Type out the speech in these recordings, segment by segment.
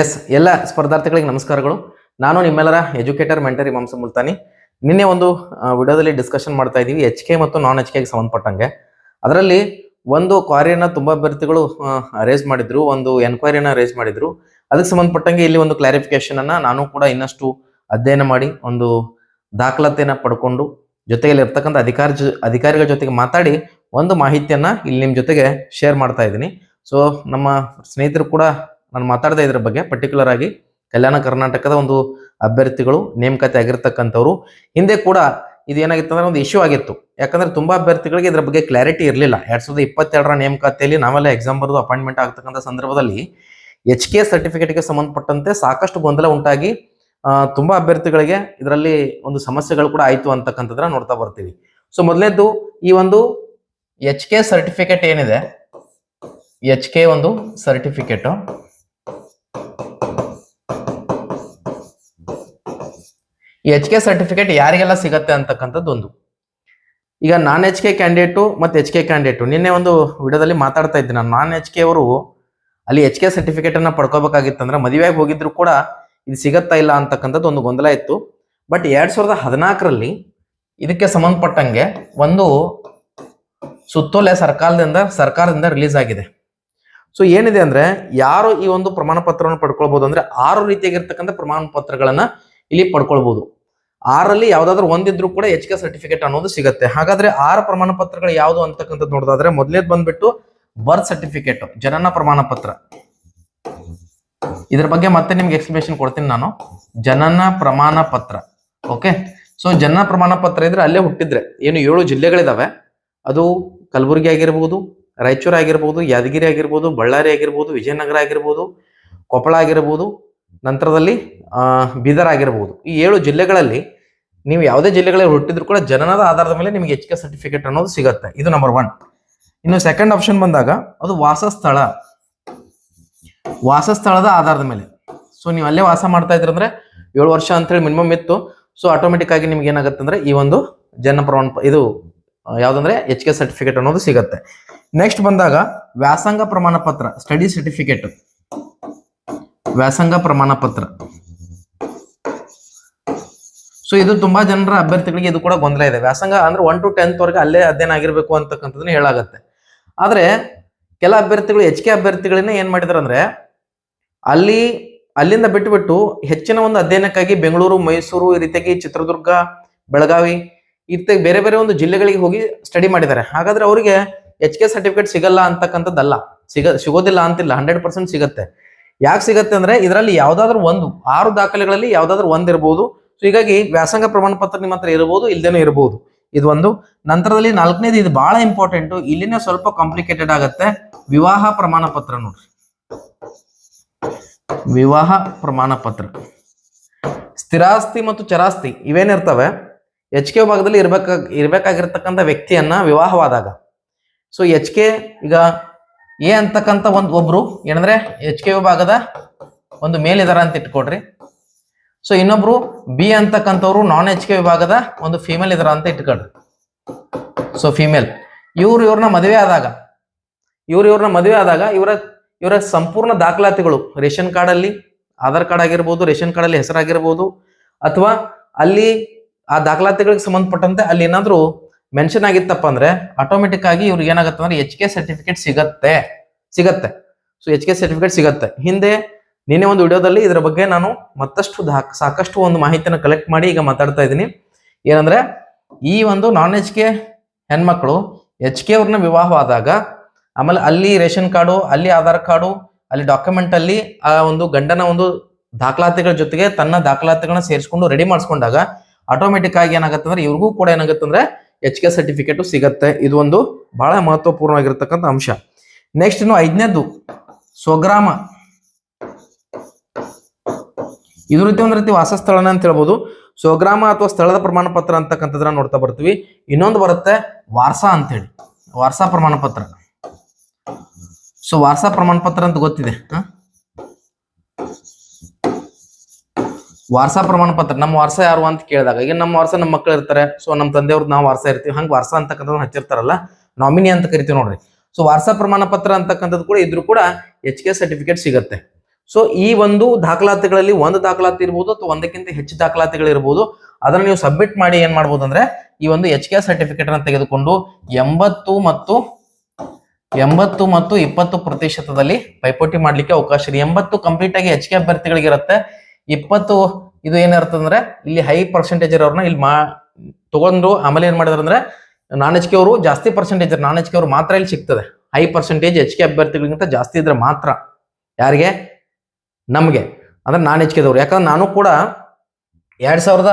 S ಎಲ್ಲ ಸ್ಪರ್ಧಾರ್ಥಿಗಳಿಗೆ ನಮಸ್ಕಾರಗಳು. ನಾನು ನಿಮ್ಮೆಲ್ಲರ ಎಜುಕೇಟರ್ ಮೆಂಟರಿ ಮಾಂಸ ಮುಲ್ತಾನಿ. ನಿನ್ನೆ ಒಂದು ವಿಡಿಯೋದಲ್ಲಿ ಡಿಸ್ಕಷನ್ ಮಾಡ್ತಾ ಇದ್ದೀವಿ ಎಚ್ ಕೆ ಮತ್ತು ನಾನ್ ಎಚ್ ಕೆಗೆ ಸಂಬಂಧಪಟ್ಟಂಗೆ. ಅದರಲ್ಲಿ ಒಂದು ಕ್ವಾರಿಯನ್ನ ತುಂಬ ಅಭ್ಯರ್ಥಿಗಳು ರೇಸ್ ಮಾಡಿದ್ರು, ಒಂದು ಎನ್ಕ್ವೈರಿಯನ್ನು ರೇಸ್ ಮಾಡಿದ್ರು. ಅದಕ್ಕೆ ಸಂಬಂಧಪಟ್ಟಂಗೆ ಇಲ್ಲಿ ಒಂದು ಕ್ಲಾರಿಫಿಕೇಶನ್ ಅನ್ನ ನಾನು ಕೂಡ ಇನ್ನಷ್ಟು ಅಧ್ಯಯನ ಮಾಡಿ, ಒಂದು ದಾಖಲಾತಿಯನ್ನ ಪಡ್ಕೊಂಡು ಜೊತೆಗೆ ಇರ್ತಕ್ಕಂಥ ಅಧಿಕಾರ ಅಧಿಕಾರಿಗಳ ಜೊತೆಗೆ ಮಾತಾಡಿ, ಒಂದು ಮಾಹಿತಿಯನ್ನ ಇಲ್ಲಿ ನಿಮ್ಮ ಜೊತೆಗೆ ಶೇರ್ ಮಾಡ್ತಾ ಇದ್ದೀನಿ. ಸೊ ನಮ್ಮ ಸ್ನೇಹಿತರು ಕೂಡ ನಾನು ಮಾತಾಡ್ತಾ ಇದ್ರ ಬಗ್ಗೆ ಪರ್ಟಿಕ್ಯುಲರ್ ಆಗಿ ಕಲ್ಯಾಣ ಕರ್ನಾಟಕದ ಒಂದು ಅಭ್ಯರ್ಥಿಗಳು ನೇಮಕಾತಿ ಆಗಿರ್ತಕ್ಕಂಥವ್ರು. ಹಿಂದೆ ಕೂಡ ಇದು ಏನಾಗಿತ್ತು ಅಂದ್ರೆ ಒಂದು ಇಶ್ಯೂ ಆಗಿತ್ತು. ಯಾಕಂದ್ರೆ ತುಂಬಾ ಅಭ್ಯರ್ಥಿಗಳಿಗೆ ಇದ್ರ ಬಗ್ಗೆ ಕ್ಲಾರಿಟಿ ಇರಲಿಲ್ಲ. ಎರಡ್ ಸಾವಿರದ ಇಪ್ಪತ್ತೆರಡರ ನೇಮಕಾತಿಯಲ್ಲಿ ನಾವೆಲ್ಲ ಎಕ್ಸಾಮ್ ಬರೆದು ಅಪಾಯಿಂಟ್ಮೆಂಟ್ ಆಗ್ತಕ್ಕಂಥ ಸಂದರ್ಭದಲ್ಲಿ ಎಚ್ ಕೆ ಸರ್ಟಿಫಿಕೇಟ್ಗೆ ಸಂಬಂಧಪಟ್ಟಂತೆ ಸಾಕಷ್ಟು ಗೊಂದಲ ಉಂಟಾಗಿ ತುಂಬಾ ಅಭ್ಯರ್ಥಿಗಳಿಗೆ ಇದರಲ್ಲಿ ಒಂದು ಸಮಸ್ಯೆಗಳು ಕೂಡ ಆಯಿತು ಅಂತಕ್ಕಂಥದ್ರ ನೋಡ್ತಾ ಬರ್ತೀವಿ. ಸೊ ಮೊದಲನೇದು ಈ ಒಂದು ಎಚ್ ಕೆ ಸರ್ಟಿಫಿಕೇಟ್ ಏನಿದೆ? ಎಚ್ ಕೆ ಒಂದು ಸರ್ಟಿಫಿಕೇಟ್ ಈ ಎಚ್ ಕೆ ಸರ್ಟಿಫಿಕೇಟ್ ಯಾರಿಗೆಲ್ಲ ಸಿಗತ್ತೆ ಅಂತಕ್ಕಂಥದ್ದು ಒಂದು. ಈಗ ನಾನ್ ಎಚ್ ಕೆ ಕ್ಯಾಂಡಿಡೇಟು ಮತ್ತು ಎಚ್ ಕೆ ಕ್ಯಾಂಡಿಡೇಟು ನಿನ್ನೆ ಒಂದು ವಿಡಿಯೋದಲ್ಲಿ ಮಾತಾಡ್ತಾ ಇದ್ದೆ. ನಾನು ನಾನ್ ಎಚ್ ಕೆ ಅವರು ಅಲ್ಲಿ ಎಚ್ ಕೆ ಸರ್ಟಿಫಿಕೇಟನ್ನು ಪಡ್ಕೋಬೇಕಾಗಿತ್ತಂದ್ರೆ ಮದುವೆಯಾಗಿ ಹೋಗಿದ್ರು ಕೂಡ ಇದು ಸಿಗತ್ತಾ ಇಲ್ಲ ಅಂತಕ್ಕಂಥದ್ದು ಒಂದು ಗೊಂದಲ ಇತ್ತು. ಬಟ್ ಎರಡು ಸಾವಿರದ ಹದಿನಾಲ್ಕರಲ್ಲಿ ಇದಕ್ಕೆ ಸಂಬಂಧಪಟ್ಟಂಗೆ ಒಂದು ಸುತ್ತೋಲೆ ಸರ್ಕಾರದಿಂದ ಸರ್ಕಾರದಿಂದ ರಿಲೀಸ್ ಆಗಿದೆ. ಸೊ ಏನಿದೆ ಅಂದ್ರೆ ಯಾರು ಈ ಒಂದು ಪ್ರಮಾಣ ಪತ್ರವನ್ನು ಪಡ್ಕೊಳ್ಬಹುದು ಅಂದ್ರೆ ಆರು ರೀತಿಯಾಗಿರ್ತಕ್ಕಂಥ ಪ್ರಮಾಣ ಪತ್ರಗಳನ್ನ ಇಲ್ಲಿ ಪಡ್ಕೊಳ್ಬಹುದು ಆರಲ್ಲಿ ಯಾವ್ದಾದ್ರು ಒಂದಿದ್ರು ಕೂಡ ಎಚ್ ಕೆ ಸರ್ಟಿಫಿಕೇಟ್ ಅನ್ನೋದು ಸಿಗುತ್ತೆ. ಹಾಗಾದ್ರೆ ಆರು ಪ್ರಮಾಣ ಪತ್ರಗಳು ಯಾವುದು ಅಂತಕ್ಕಂಥದ್ದು ನೋಡೋದಾದ್ರೆ ಮೊದಲೇದ್ ಬಂದ್ಬಿಟ್ಟು ಬರ್ತ್ ಸರ್ಟಿಫಿಕೇಟ್ ಜನನ ಪ್ರಮಾಣ ಪತ್ರ ಇದ್ರ ಬಗ್ಗೆ ಮತ್ತೆ ನಿಮ್ಗೆ ಎಕ್ಸ್ಪ್ಲನೇಷನ್ ಕೊಡ್ತೀನಿ ನಾನು. ಜನನ ಪ್ರಮಾಣ ಪತ್ರ ಓಕೆ ಸೊ ಜನನ ಪ್ರಮಾಣ ಪತ್ರ ಇದ್ರೆ ಅಲ್ಲೇ ಹುಟ್ಟಿದ್ರೆ ಏನು ಏಳು ಜಿಲ್ಲೆಗಳಿದಾವೆ. ಅದು ಕಲಬುರಗಿ ಆಗಿರ್ಬೋದು, ರಾಯಚೂರು ಆಗಿರ್ಬೋದು, ಯಾದಗಿರಿ ಆಗಿರ್ಬೋದು, ಬಳ್ಳಾರಿ ಆಗಿರ್ಬೋದು, ವಿಜಯನಗರ ಆಗಿರ್ಬೋದು, ಕೊಪ್ಪಳ ಆಗಿರ್ಬೋದು ನಂತರದಲ್ಲಿ ಬೀದರ್ ಆಗಿರ್ಬೋದು ಈ ಏಳು ಜಿಲ್ಲೆಗಳಲ್ಲಿ ನೀವು ಯಾವುದೇ ಜಿಲ್ಲೆಗಳಲ್ಲಿ ಹುಟ್ಟಿದ್ರು ಕೂಡ ಜನನದ ಆಧಾರದ ಮೇಲೆ ನಿಮಗೆ ಎಚ್ ಕೆ ಸರ್ಟಿಫಿಕೇಟ್ ಅನ್ನೋದು ಸಿಗುತ್ತೆ. ಇದು ನಂಬರ್ ಒನ್ ಇನ್ನು ಸೆಕೆಂಡ್ ಆಪ್ಷನ್ ಬಂದಾಗ ಅದು ವಾಸಸ್ಥಳ. ವಾಸಸ್ಥಳದ ಆಧಾರದ ಮೇಲೆ. ಸೊ ನೀವು ಅಲ್ಲೇ ವಾಸ ಮಾಡ್ತಾ ಇದ್ರಂದ್ರೆ ಏಳು ವರ್ಷ ಅಂತೇಳಿ ಮಿನಿಮಮ್ ಇತ್ತು. ಸೊ ಆಟೋಮೆಟಿಕ್ ಆಗಿ ನಿಮ್ಗೆ ಏನಾಗುತ್ತೆ ಅಂದ್ರೆ ಈ ಒಂದು ಜನ ಪ್ರಮಾಣ ಇದು, ಯಾವ್ದಂದ್ರೆ ಎಚ್ ಕೆ ಸರ್ಟಿಫಿಕೇಟ್ ಅನ್ನೋದು ಸಿಗತ್ತೆ. ನೆಕ್ಸ್ಟ್ ಬಂದಾಗ ವ್ಯಾಸಂಗ ಪ್ರಮಾಣ ಪತ್ರ ಸ್ಟಡಿ ಸರ್ಟಿಫಿಕೇಟ್ ವ್ಯಾಸಂಗ ಪ್ರಮಾಣ ಪತ್ರ. ಸೊ ಇದು ತುಂಬಾ ಜನರ ಅಭ್ಯರ್ಥಿಗಳಿಗೆ ಇದು ಕೂಡ ಗೊಂದಲ ಇದೆ. ವ್ಯಾಸಂಗ ಅಂದ್ರೆ ಒನ್ ಟು ಟೆಂತ್ ವರೆಗೆ ಅಲ್ಲೇ ಅಧ್ಯಯನ ಆಗಿರ್ಬೇಕು ಅಂತಕ್ಕಂಥದ್ದನ್ನ ಹೇಳಾಗತ್ತೆ. ಆದ್ರೆ, ಕೆಲ ಅಭ್ಯರ್ಥಿಗಳು, ಎಚ್ ಕೆ ಅಭ್ಯರ್ಥಿಗಳನ್ನ ಏನ್ ಮಾಡಿದಾರೆ ಅಂದ್ರೆ, ಅಲ್ಲಿ, ಅಲ್ಲಿಂದ ಬಿಟ್ಟು ಬಿಟ್ಟು ಹೆಚ್ಚಿನ ಒಂದು ಅಧ್ಯಯನಕ್ಕಾಗಿ ಬೆಂಗಳೂರು, ಮೈಸೂರು, ಈ ರೀತಿಯಾಗಿ ಚಿತ್ರದುರ್ಗ, ಬೆಳಗಾವಿ ಇತ್ತ ಬೇರೆ ಬೇರೆ ಒಂದು ಜಿಲ್ಲೆಗಳಿಗೆ ಹೋಗಿ ಸ್ಟಡಿ ಮಾಡಿದ್ದಾರೆ. ಹಾಗಾದ್ರೆ ಅವರಿಗೆ ಎಚ್ ಕೆ ಸರ್ಟಿಫಿಕೇಟ್ ಸಿಗಲ್ಲ ಅಂತಕ್ಕಂಥದ್ದಲ್ಲ. ಸಿಗ, ಸಿಗೋದಿಲ್ಲ ಅಂತಿಲ್ಲ. ಹಂಡ್ರೆಡ್ ಪರ್ಸೆಂಟ್ ಸಿಗತ್ತೆ. ಯಾಕೆ ಸಿಗತ್ತೆ ಅಂದ್ರೆ ಇದರಲ್ಲಿ ಯಾವ್ದಾದ್ರು ಒಂದು, ಆರು ದಾಖಲೆಗಳಲ್ಲಿ ಯಾವ್ದಾದ್ರು ಒಂದ್ ಇರಬಹುದು ಸೊ ಹೀಗಾಗಿ ವ್ಯಾಸಂಗ ಪ್ರಮಾಣ ಪತ್ರ ನಿಮ್ಮ ಹತ್ರ ಇರಬಹುದು ಇಲ್ದೇನೂ ಇರಬಹುದು ಇದು ಒಂದು. ನಂತರದಲ್ಲಿ ನಾಲ್ಕನೇದು ಇದು ಬಹಳ ಇಂಪಾರ್ಟೆಂಟ್ ಇಲ್ಲಿನೇ ಸ್ವಲ್ಪ ಕಾಂಪ್ಲಿಕೇಟೆಡ್ ಆಗತ್ತೆ. ವಿವಾಹ ಪ್ರಮಾಣ ಪತ್ರ ನೋಡ್ರಿ. ವಿವಾಹ ಪ್ರಮಾಣ ಪತ್ರ. ಸ್ಥಿರಾಸ್ತಿ ಮತ್ತು ಚರಾಸ್ತಿ ಇವೇನಿರ್ತವೆ? ಎಚ್ ಕೆ ಭಾಗದಲ್ಲಿ ಇರ್ಬೇಕಾಗ, ಇರ್ಬೇಕಾಗಿರ್ತಕ್ಕಂಥ ವ್ಯಕ್ತಿಯನ್ನ ವಿವಾಹವಾದಾಗ. ಸೊ ಎಚ್ ಕೆ ಈಗ ಎ ಅಂತಕ್ಕಂಥ ಒಂದು ಒಬ್ರು, ಏನಂದ್ರೆ ಎಚ್ ಕೆ ವಿಭಾಗದ ಒಂದು ಮೇಲಿದಾರ ಅಂತ ಇಟ್ಕೊಡ್ರಿ. ಸೊ ಇನ್ನೊಬ್ರು ಬಿ ಅಂತಕ್ಕಂಥವ್ರು ನಾನ್ ಎಚ್ ಕೆ ವಿಭಾಗದ ಒಂದು ಫಿಮೇಲ್ ಇದಾರ ಅಂತ ಇಟ್ಕೊಡ್ರಿ ಸೊ ಫಿಮೇಲ್ ಇವ್ರು ಇವ್ರನ್ನ ಮದುವೆ ಆದಾಗ, ಇವ್ರು ಇವ್ರನ್ನ ಮದುವೆ ಆದಾಗ ಇವರ ಇವರ ಸಂಪೂರ್ಣ ದಾಖಲಾತಿಗಳು ರೇಷನ್ ಕಾರ್ಡ್ ಅಲ್ಲಿ, ಆಧಾರ್ ಕಾರ್ಡ್ ಆಗಿರ್ಬೋದು, ರೇಷನ್ ಕಾರ್ಡ್ ಅಲ್ಲಿ ಹೆಸರಾಗಿರ್ಬೋದು, ಅಥವಾ ಅಲ್ಲಿ ಆ ದಾಖಲಾತಿಗಳಿಗೆ ಸಂಬಂಧಪಟ್ಟಂತೆ ಅಲ್ಲಿ ಏನಾದ್ರು ಮೆನ್ಷನ್ ಆಗಿತ್ತಪ್ಪ ಅಂದ್ರೆ ಆಟೋಮೆಟಿಕ್ ಆಗಿ ಇವ್ರಿಗೆ ಏನಾಗುತ್ತೆ ಅಂದ್ರೆ ಎಚ್ ಕೆ ಸರ್ಟಿಫಿಕೇಟ್ ಸಿಗತ್ತೆ. ಸಿಗತ್ತೆ. ಸೊ ಎಚ್ ಕೆ ಸರ್ಟಿಫಿಕೇಟ್ ಸಿಗತ್ತೆ. ಹಿಂದೆ ನಿನ್ನೆ ಒಂದು ವಿಡಿಯೋದಲ್ಲಿ ಇದರ ಬಗ್ಗೆ ನಾನು ಮತ್ತಷ್ಟು ಸಾಕಷ್ಟು ಒಂದು ಮಾಹಿತಿಯನ್ನು ಕಲೆಕ್ಟ್ ಮಾಡಿ ಈಗ ಮಾತಾಡ್ತಾ ಇದ್ದೀನಿ. ಏನಂದ್ರೆ, ಈ ಒಂದು ನಾನ್ ಎಚ್ ಕೆ ಹೆಣ್ಮಕ್ಳು ಎಚ್ ಕೆ ಅವ್ರನ್ನ ವಿವಾಹವಾದಾಗ ಆಮೇಲೆ ಅಲ್ಲಿ ರೇಷನ್ ಕಾರ್ಡು, ಅಲ್ಲಿ ಆಧಾರ್ ಕಾರ್ಡು, ಅಲ್ಲಿ ಡಾಕ್ಯುಮೆಂಟ್ ಅಲ್ಲಿ ಆ ಒಂದು ಗಂಡನ ಒಂದು ದಾಖಲಾತಿಗಳ ಜೊತೆಗೆ ತನ್ನ ದಾಖಲಾತಿಗಳನ್ನ ಸೇರಿಸ್ಕೊಂಡು ರೆಡಿ ಮಾಡಿಸ್ಕೊಂಡಾಗ ಆಟೋಮೆಟಿಕ್ ಆಗಿ ಏನಾಗುತ್ತೆ ಅಂದ್ರೆ ಇವ್ರಿಗೂ ಕೂಡ ಏನಾಗುತ್ತೆ ಅಂದ್ರೆ ಎಚ್ ಕೆ ಸರ್ಟಿಫಿಕೇಟ್ ಸಿಗತ್ತೆ. ಇದು ಒಂದು ಬಹಳ ಮಹತ್ವಪೂರ್ಣವಾಗಿರ್ತಕ್ಕಂಥ ಅಂಶ. ನೆಕ್ಸ್ಟ್ ಇನ್ನು ಐದನೇದು, ಸ್ವಗ್ರಾಮ. ಇದು ರೀತಿ ಒಂದ್ ರೀತಿ ಅಂತ ಹೇಳ್ಬೋದು. ಸ್ವಗ್ರಾಮ ಅಥವಾ ಸ್ಥಳದ ಪ್ರಮಾಣ ಪತ್ರ ಅಂತಕ್ಕಂಥದ್ರ ನೋಡ್ತಾ ಬರ್ತೀವಿ. ಇನ್ನೊಂದು ಬರುತ್ತೆ ವಾರ್ಸಾ ಅಂತೇಳಿ. ವಾರ್ಸಾ ಪ್ರಮಾಣ ಪತ್ರ. ಸೊ ವಾರ್ಸಾ ಪ್ರಮಾಣ ಪತ್ರ ಅಂತ ಗೊತ್ತಿದೆ. ವಾರ್ಸಾ ಪ್ರಮಾಣ ಪತ್ರ ನಮ್ಮ ವಾರ್ಸ ಯಾರು ಅಂತ ಕೇಳಿದಾಗ, ಈಗ ನಮ್ಮ ವಾರ್ಸ ನಮ್ಮ ಮಕ್ಕಳು ಇರ್ತಾರೆ ಸೊ ನಮ್ಮ ತಂದೆಯವ್ರದ್ದು ನಾವು ವಾರ್ಸ ಇರ್ತೀವಿ, ಹಂಗೆ ವಾರ್ಸ ಅಂತಕ್ಕಂಥದ್ದು ಹಚ್ಚಿರ್ತಾರಲ್ಲ ನಾಮಿನಿ ಅಂತ ಕರಿತೀವಿ ನೋಡ್ರಿ. ಸೊ ವಾರ್ಸಾ ಪ್ರಮಾಣ ಪತ್ರ ಅಂತಕ್ಕಂಥದ್ದು ಕೂಡ ಇದ್ರೂ ಕೂಡ ಎಚ್ ಕೆ ಸರ್ಟಿಫಿಕೇಟ್ ಸಿಗುತ್ತೆ. ಸೊ ಈ ಒಂದು ದಾಖಲಾತಿಗಳಲ್ಲಿ ಒಂದು ದಾಖಲಾತಿ ಇರ್ಬೋದು ಅಥವಾ ಒಂದಕ್ಕಿಂತ ಹೆಚ್ಚು ದಾಖಲಾತಿಗಳಿರ್ಬೋದು, ಅದನ್ನು ನೀವು ಸಬ್ಮಿಟ್ ಮಾಡಿ ಏನ್ ಮಾಡ್ಬೋದು ಅಂದ್ರೆ, ಈ ಒಂದು ಎಚ್ ಕೆ ಸರ್ಟಿಫಿಕೇಟ್ ಅನ್ನು ತೆಗೆದುಕೊಂಡು ಎಂಬತ್ತು ಮತ್ತು ಎಂಬತ್ತು ಮತ್ತು ಇಪ್ಪತ್ತು ಪ್ರತಿಶತದಲ್ಲಿ ಪೈಪೋಟಿ ಮಾಡ್ಲಿಕ್ಕೆ ಅವಕಾಶ ಇದೆ. ಎಂಬತ್ತು ಕಂಪ್ಲೀಟ್ ಆಗಿ ಎಚ್ ಕೆ ಅಭ್ಯರ್ಥಿಗಳಿಗೆ ಇರುತ್ತೆ ಇಪ್ಪತ್ತು ಇದು ಏನಿರ್ತದೆ ಅಂದ್ರೆ ಇಲ್ಲಿ ಹೈ ಪರ್ಸೆಂಟೇಜ್ ಇರೋರ್ನ ಇಲ್ಲಿ ಮಾ ತಗೊಂಡ್ರು ಆಮೇಲೆ ಏನ್ ಮಾಡಿದ್ರು ಅಂದ್ರೆ ನಾನ್ ಎಚ್ ಕೆ ಅವರು ಜಾಸ್ತಿ ಪರ್ಸೆಂಟೇಜ್ ನಾನ್ ಎಚ್ ಕೆ ಅವರು ಮಾತ್ರ ಇಲ್ಲಿ ಸಿಗ್ತದೆ. ಹೈ ಪರ್ಸೆಂಟೇಜ್ ಎಚ್ ಕೆ ಅಭ್ಯರ್ಥಿಗಳಿಗಿಂತ ಜಾಸ್ತಿ ಇದ್ರೆ ಮಾತ್ರ. ಯಾರಿಗೆ? ನಮಗೆ. ಅಂದ್ರೆ ನಾನ್ ಎಚ್ ಕೆದವ್ರು ಯಾಕಂದ್ರೆ ನಾನು ಕೂಡ ಎರಡ್ ಸಾವಿರದ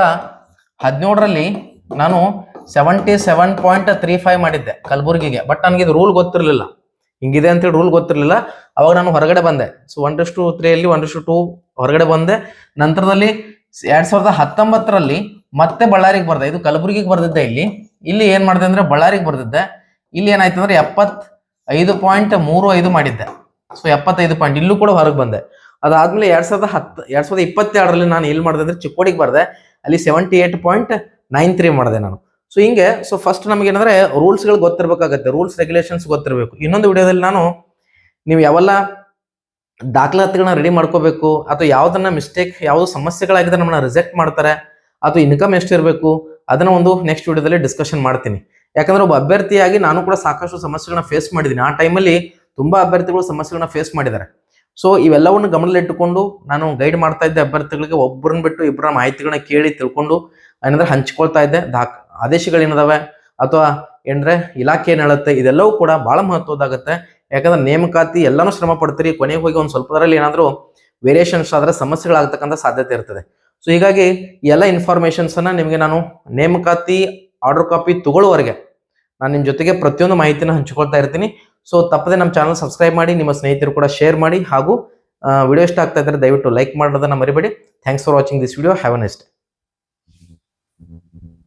ಹದಿನೇಳರಲ್ಲಿ ನಾನು seventy seven point three five ಮಾಡಿದ್ದೆ ಕಲಬುರಗಿಗೆ. ಬಟ್ ನನಗೆ ಇದು ರೂಲ್ ಗೊತ್ತಿರಲಿಲ್ಲ. ಹಿಂಗಿದೆ ಅಂತೇಳಿ ರೂಲ್ ಗೊತ್ತಿರಲಿಲ್ಲ. ಅವಾಗ ನಾನು ಹೊರಗಡೆ ಬಂದೆ. ಸೊ ಒನ್ ಟು ತ್ರೀಯಲ್ಲಿ ಒನ್ ಟು ಟು ಹೊರಗಡೆ ಬಂದೆ. ನಂತರದಲ್ಲಿ ಎರಡ್ ಸಾವಿರದ ಹತ್ತೊಂಬತ್ತರಲ್ಲಿ ಮತ್ತೆ ಬಳ್ಳಾರಿಗೆ ಬರ್ದೆ. ಇದು ಕಲಬುರಗಿಗೆ ಬರ್ದಿದ್ದೆ ಇಲ್ಲಿ. ಇಲ್ಲಿ ಏನ್ ಮಾಡಿದೆ ಅಂದ್ರೆ ಬಳ್ಳಾರಿಗೆ ಬರ್ದಿದ್ದೆ. ಇಲ್ಲಿ ಏನಾಯ್ತು ಅಂದ್ರೆ ಎಪ್ಪತ್ ಐದು ಪಾಯಿಂಟ್ ಮೂರು ಐದು ಮಾಡಿದ್ದೆ. ಸೊ ಎಪ್ಪತ್ತೈದು ಪಾಯಿಂಟ್ ಇಲ್ಲೂ ಕೂಡ ಹೊರಗೆ ಬಂದೆ. ಅದಾದ್ಮೇಲೆ ಎರಡ್ ಸಾವಿರದ ಹತ್ತು, ಎರಡ್ ಸಾವಿರದ ಇಪ್ಪತ್ತೆರಡರಲ್ಲಿ ನಾನು ಎಲ್ಲಿ ಮಾಡಿದೆ ಅಂದ್ರೆ ಚಿಕ್ಕೋಡಿಗೆ ಬರ್ದೆ. ಅಲ್ಲಿ seventy eight point nine three ಮಾಡಿದೆ ನಾನು. ಸೊ ಹಿಂಗೆ ಸೊ ಫಸ್ಟ್ ನಮಗೆ ಏನಂದ್ರೆ ರೂಲ್ಸ್ಗಳು ಗೊತ್ತಿರಬೇಕಾಗತ್ತೆ. ರೂಲ್ಸ್ ರೆಗ್ಯುಲೇಷನ್ಸ್ ಗೊತ್ತಿರಬೇಕು. ಇನ್ನೊಂದು ವಿಡಿಯೋದಲ್ಲಿ ನಾನು ನೀವು ಯಾವೆಲ್ಲ ದಾಖಲಾತಿಗಳನ್ನ ರೆಡಿ ಮಾಡ್ಕೋಬೇಕು, ಅಥವಾ ಯಾವ್ದನ್ನ ಮಿಸ್ಟೇಕ್ ಯಾವ್ದು ಸಮಸ್ಯೆಗಳಾಗಿದೆ ನಮ್ಮನ್ನ ರಿಜೆಕ್ಟ್ ಮಾಡ್ತಾರೆ, ಅಥವಾ ಇನ್ಕಮ್ ಎಷ್ಟು ಇರಬೇಕು ಅದನ್ನ ಒಂದು ನೆಕ್ಸ್ಟ್ ವಿಡಿಯೋದಲ್ಲಿ ಡಿಸ್ಕಷನ್ ಮಾಡ್ತೀನಿ. ಯಾಕಂದ್ರೆ ಒಬ್ಬ ಅಭ್ಯರ್ಥಿಯಾಗಿ ನಾನು ಕೂಡ ಸಾಕಷ್ಟು ಸಮಸ್ಯೆಗಳನ್ನ ಫೇಸ್ ಮಾಡಿದ್ದೀನಿ. ಆ ಟೈಮಲ್ಲಿ ತುಂಬಾ ಅಭ್ಯರ್ಥಿಗಳು ಸಮಸ್ಯೆಗಳನ್ನ ಫೇಸ್ ಮಾಡಿದ್ದಾರೆ. ಸೊ ಇವೆಲ್ಲವನ್ನು ಗಮನದಲ್ಲಿಟ್ಟುಕೊಂಡು ನಾನು ಗೈಡ್ ಮಾಡ್ತಾ ಇದ್ದೆ ಅಭ್ಯರ್ಥಿಗಳಿಗೆ. ಒಬ್ಬರನ್ನ ಬಿಟ್ಟು ಇಬ್ಬರ ಮಾಹಿತಿಗಳನ್ನ ಕೇಳಿ ತಿಳ್ಕೊಂಡು, ಏನಂದ್ರೆ ಹಂಚ್ಕೊಳ್ತಾ ಇದ್ದೆ. ದಾಖ ಆದೇಶಗಳೇನದಾವೆ? ಅಥವಾ ಏನಂದ್ರೆ ಇಲಾಖೆ ಏನ್ ಹೇಳುತ್ತೆ? ಇದೆಲ್ಲವೂ ಕೂಡ ಬಹಳ ಮಹತ್ವದಾಗುತ್ತೆ ಯಾಕಂದ್ರೆ ನೇಮಕಾತಿ ಎಲ್ಲಾನು ಶ್ರಮ ಪಡ್ತೀರಿ, ಕೊನೆಗೆ ಹೋಗಿ ಒಂದು ಸ್ವಲ್ಪದರಲ್ಲಿ ಏನಾದರೂ ವೇರಿಯೇಷನ್ಸ್ ಆದ್ರೆ ಸಮಸ್ಯೆಗಳಾಗತಕ್ಕಂಥ ಸಾಧ್ಯತೆ ಇರ್ತದೆ. ಸೊ ಹೀಗಾಗಿ ಎಲ್ಲ ಇನ್ಫಾರ್ಮೇಶನ್ಸ್ ಅನ್ನ ನಿಮಗೆ ನಾನು ನೇಮಕಾತಿ ಆರ್ಡರ್ ಕಾಪಿ ತಗೊಳ್ಳುವವರೆಗೆ ನಾನು ನಿಮ್ಮ ಜೊತೆಗೆ ಪ್ರತಿಯೊಂದು ಮಾಹಿತಿನ ಹಂಚಿಕೊಳ್ತಾ ಇರ್ತೀನಿ. ಸೊ ತಪ್ಪದೆ ನಮ್ಮ ಚಾನಲ್ ಸಬ್ಸ್ಕ್ರೈಬ್ ಮಾಡಿ, ನಿಮ್ಮ ಸ್ನೇಹಿತರು ಕೂಡ ಶೇರ್ ಮಾಡಿ ಹಾಗೂ ವಿಡಿಯೋ ಇಷ್ಟ ಆಗ್ತಾ ಇದ್ರೆ ದಯವಿಟ್ಟು ಲೈಕ್ ಮಾಡೋದನ್ನ ಮರಿಬೇಡಿ. Thanks for watching this video have a next